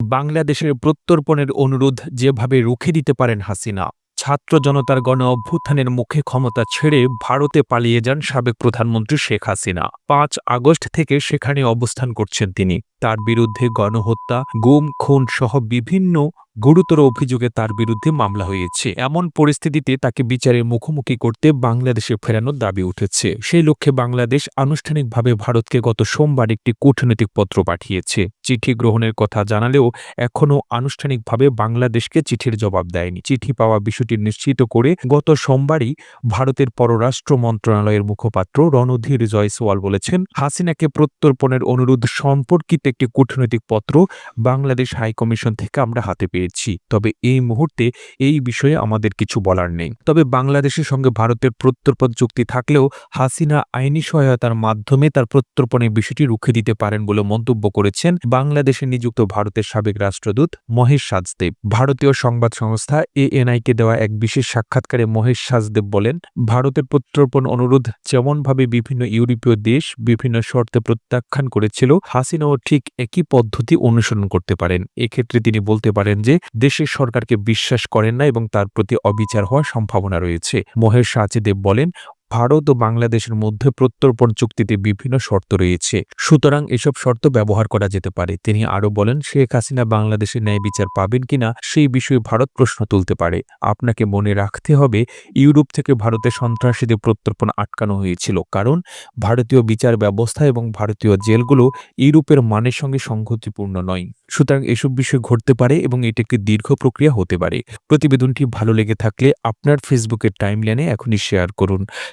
বাংলাদেশের প্রত্যর্পণের অনুরোধ যেভাবে রুখে দিতে পারেন হাসিনা, ছাত্র জনতার গণ অভ্যুত্থানের মুখে ক্ষমতা ছেড়ে ভারতে পালিয়ে যান সাবেক প্রধানমন্ত্রী শেখ হাসিনা। পাঁচ আগস্ট থেকে সেখানে অবস্থান করছেন তিনি। তার বিরুদ্ধে গণহত্যা, গুম, খুন সহ বিভিন্ন গুরুতর অভিযোগে তার বিরুদ্ধে মামলা হয়েছে। এমন পরিস্থিতিতে তাকে বিচারের মুখোমুখি করতে বাংলাদেশে ফেরানোর দাবি উঠেছে। সেই লক্ষ্যে বাংলাদেশ আনুষ্ঠানিকভাবে ভারতকে গত সোমবার একটি কূটনৈতিক পত্র পাঠিয়েছে। চিঠি গ্রহণের কথা জানালেও এখনও আনুষ্ঠানিকভাবে বাংলাদেশকে চিঠির জবাব দেয়নি। চিঠি পাওয়া বিষয়টি নিশ্চিত করে গত সোমবারই ভারতের পররাষ্ট্র মন্ত্রণালয়ের মুখপাত্র রণধীর জয়সওয়াল বলেছেন, হাসিনাকে প্রত্যর্পণের অনুরোধ সম্পর্কিত একটি কূটনৈতিক পত্র বাংলাদেশ হাইকমিশন থেকে আমরা হাতে পেয়েছি। তবে এই মুহূর্তে এই বিষয়ে আমাদের কিছু বলার নেই। তবে বাংলাদেশের সঙ্গে ভারতের প্রত্যর্পণ চুক্তি থাকলেও হাসিনা আইনি সহায়তার মাধ্যমে তার প্রত্যর্পণের বিষয়টি রুখে দিতে পারেন বলে মন্তব্য করেছেন বাংলাদেশে নিযুক্ত ভারতের সাবেক রাষ্ট্রদূত মহেশ সাজদেব। ভারতীয় সংবাদ সংস্থা এএনআইকে দেওয়া এক বিশেষ সাক্ষাৎকারে মহেশ সাজদেব বলেন, ভারতের প্রত্যর্পণ অনুরোধ যেমনভাবে বিভিন্ন ইউরোপীয় দেশ বিভিন্ন শর্তে প্রত্যাখ্যান করেছিল, হাসিনাও ঠিক একই পদ্ধতি অনুসরণ করতে পারেন। এক্ষেত্রে তিনি বলতে পারেন যে, দেশের সরকারকে বিশ্বাস করেন না এবং তার প্রতি অবিচার হওয়ার সম্ভাবনা রয়েছে। মহেশ সাচেদেব বলেন ভারত ও বাংলাদেশের মধ্যে প্রত্যর্পণ চুক্তিতে বিভিন্ন শর্ত রয়েছে। সুতরাং এসব শর্ত ব্যবহার করা যেতে পারে। তিনি আরও বলেন, শেখ হাসিনা বাংলাদেশের ন্যায় বিচার পাবেন কিনা, সেই বিষয়ে ভারত প্রশ্ন তুলতে পারে। আপনাকে মনে রাখতে হবে, ইউরোপ থেকে ভারতে সন্ত্রাসীদের প্রত্যর্পণ আটকানো হয়েছিল। কারণ, ভারতীয় বিচার ব্যবস্থা এবং ভারতীয় জেলগুলো ইউরোপের মানের সঙ্গে সংগতিপূর্ণ নয়। সুতরাং এসব বিষয় ঘটতে পারে এবং এটি একটি দীর্ঘ প্রক্রিয়া হতে পারে। প্রতিবেদনটি ভালো লেগে থাকলে আপনার ফেসবুকের টাইমলাইনে এখনই শেয়ার করুন।